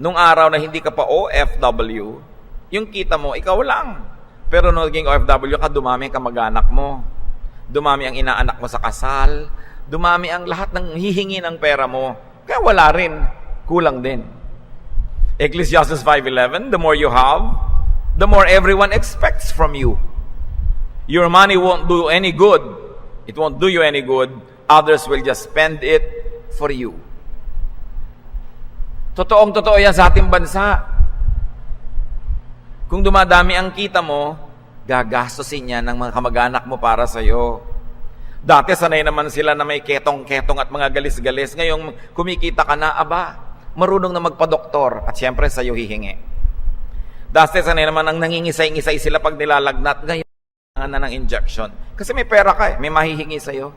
Nung araw na hindi ka pa OFW, yung kita mo, ikaw lang. Pero nung naging OFW ka, dumami ang kamag-anak mo. Dumami ang inaanak mo sa kasal. Dumami ang lahat ng hihingi ng pera mo. Kaya wala rin. Kulang din. Ecclesiastes 5.11, the more you have, the more everyone expects from you. Your money won't do any good. It won't do you any good. Others will just spend it for you. Totoong totoo yan sa ating bansa. Kung dumadami ang kita mo, gagastosin yan ng mga kamag-anak mo para sa iyo. Dati sanay naman sila na may ketong-ketong at mga galis-galis. Ngayong kumikita ka na, aba, marunong na magpa-doktor at siyempre sa iyo hihingi. Dati sanay naman ang nangingisay-ngisay sila pag nilalagnat. Ngayon, kailangan na ng injection. Kasi may pera ka eh, may mahihingi sa iyo.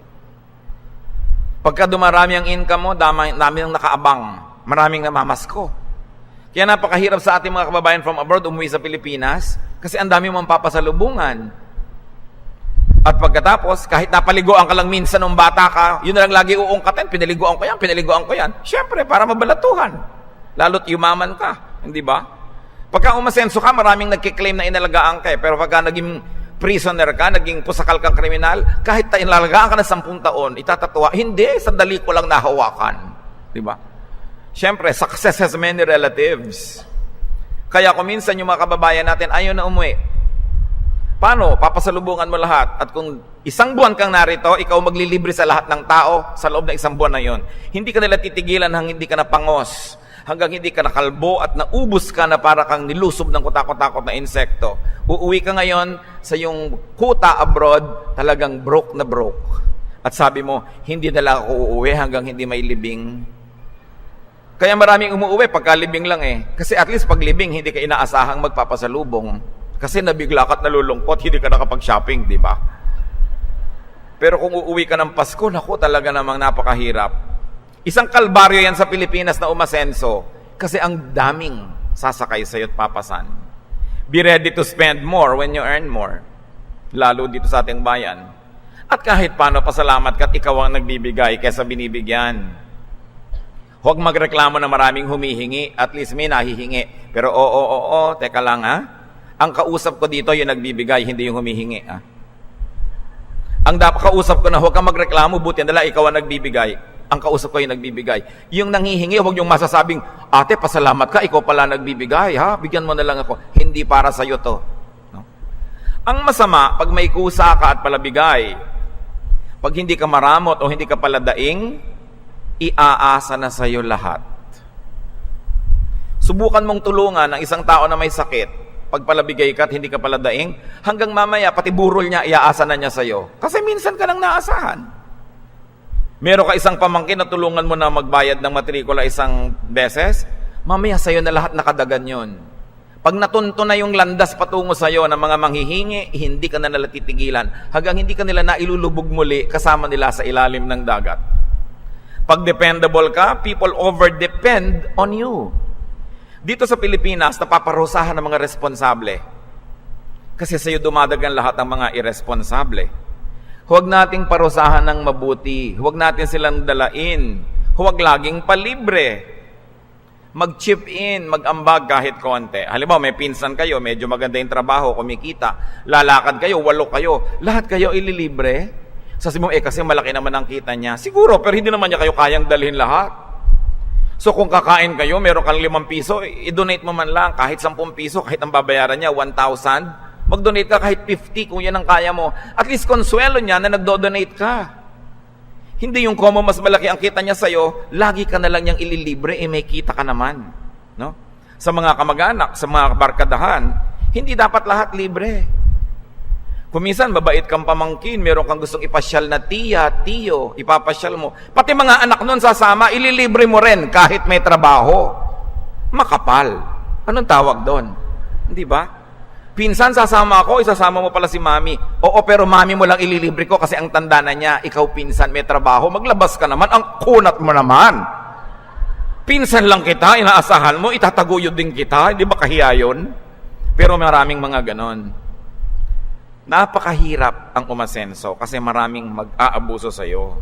Pagka dumarami ang income mo, dami, dami ang nakaabang. Maraming namamasko. Kaya napakahirap sa ating mga kababayan from abroad umuwi sa Pilipinas kasi ang dami mong papasalubungan. At pagkatapos, kahit napaliguan ka lang minsan nung bata ka, yun lang lagi uungkatin, pinaliguan ko yan, pinaliguan ko yan. Siyempre, para mabalatuhan. Lalo't yumaman ka, hindi ba? Pagka umasenso ka, maraming nagkiklaim na inalagaan ka eh. Pero pagka naging prisoner ka, naging pusakal kang kriminal, kahit inalagaan ka na sampung taon, itatatwa, hindi, sandali ko lang nahawakan. Di ba? Siyempre, success has many relatives. Kaya kung minsan yung mga kababayan natin ayaw na umuwi, paano? Papasalubungan mo lahat. At kung isang buwan kang narito, ikaw maglilibre sa lahat ng tao sa loob ng isang buwan na yon. Hindi ka nila titigilan hanggang hindi ka napangos, hanggang hindi ka nakalbo at naubos ka na para kang nilusob ng kutakot-takot na insekto. Uuwi ka ngayon sa yung kuta abroad, talagang broke na broke. At sabi mo, hindi na lang ako uuwi hanggang hindi may libing kaya maraming umuuwi pagka libing lang eh. Kasi at least pag libing, hindi ka inaasahang magpapasalubong. Kasi nabigla ka at nalulungkot, hindi ka nakapag-shopping, di ba? Pero kung uuwi ka ng Pasko, naku, talaga namang napakahirap. Isang kalbaryo yan sa Pilipinas na umasenso kasi ang daming sasakay sa'yo at papasan. Be ready to spend more when you earn more. Lalo dito sa ating bayan. At kahit paano, pasalamat ka at ikaw ang nagbibigay kaysa binibigyan. Huwag magreklamo na maraming humihingi, at least may nahihingi. Pero oo, oo, oo, teka lang ha. Ang kausap ko dito yung nagbibigay, hindi yung humihingi ha. Ang dapat kausap ko na huwag kang magreklamo, buti na lang ikaw ang nagbibigay. Ang kausap ko yung nagbibigay. Yung nanghihingi, huwag yung masasabing, ate, pasalamat ka, ikaw pala nagbibigay, ha? Bigyan mo na lang ako. Hindi para sa iyo to. No? Ang masama, pag may kusa ka at palabigay, pag hindi ka maramot o hindi ka paladaing, iaasa na sa iyo lahat. Subukan mong tulungan ang isang tao na may sakit. Pagpalabigay ka at hindi ka paladaing, hanggang mamaya pati burol niya, iaasa na niya sa iyo. Kasi minsan ka lang naasahan. Meron ka isang pamangkin na tulungan mo na magbayad ng matrikula isang beses, mamaya sa iyo na lahat nakadagan yon. Pag natunto na yung landas patungo sa iyo ng mga manghihingi, hindi ka na nila hanggang hindi ka nila nailulubog muli kasama nila sa ilalim ng dagat. Pag dependable ka, people over-depend on you. Dito sa Pilipinas, napaparusahan ng mga responsable. Kasi sa iyo dumadagan lahat ng mga irresponsable. Huwag nating parusahan ng mabuti. Huwag natin silang dalain. Huwag laging palibre. Mag-chip in, mag-ambag kahit konti. Halimbawa, may pinsan kayo, medyo maganda yung trabaho, kumikita. Lalakad kayo, walo kayo. Lahat kayo ililibre. Sabi mo, eh kasi malaki naman ang kita niya. Siguro, pero hindi naman niya kayo kayang dalhin lahat. So kung kakain kayo, meron kang limang piso, i-donate mo man lang kahit 10 piso, kahit ang babayaran niya, 1,000. Mag-donate ka kahit 50 kung yan ang kaya mo. At least konsuelo niya na nagdo-donate ka. Hindi yung komo mas malaki ang kita niya sa'yo, lagi ka na lang niyang ililibre, eh may kita ka naman. No? Sa mga kamag-anak, sa mga barkadahan, hindi dapat lahat libre. Kung minsan, mabait kang pamangkin, meron kang gustong ipasyal na tiya, tiyo, ipapasyal mo. Pati mga anak nun sasama, ililibre mo rin kahit may trabaho. Makapal. Anong tawag doon? Hindi ba? Pinsan sasama ako, isasama mo pala si mami. Oo, pero mami mo lang ililibre ko kasi ang tanda na niya, ikaw pinsan, may trabaho, maglabas ka naman, ang kunat mo naman. Pinsan lang kita, inaasahan mo, itataguyod din kita, hindi ba kahiya yun? Pero maraming mga ganon. Napakahirap ang umasenso kasi maraming mag-aabuso sa iyo.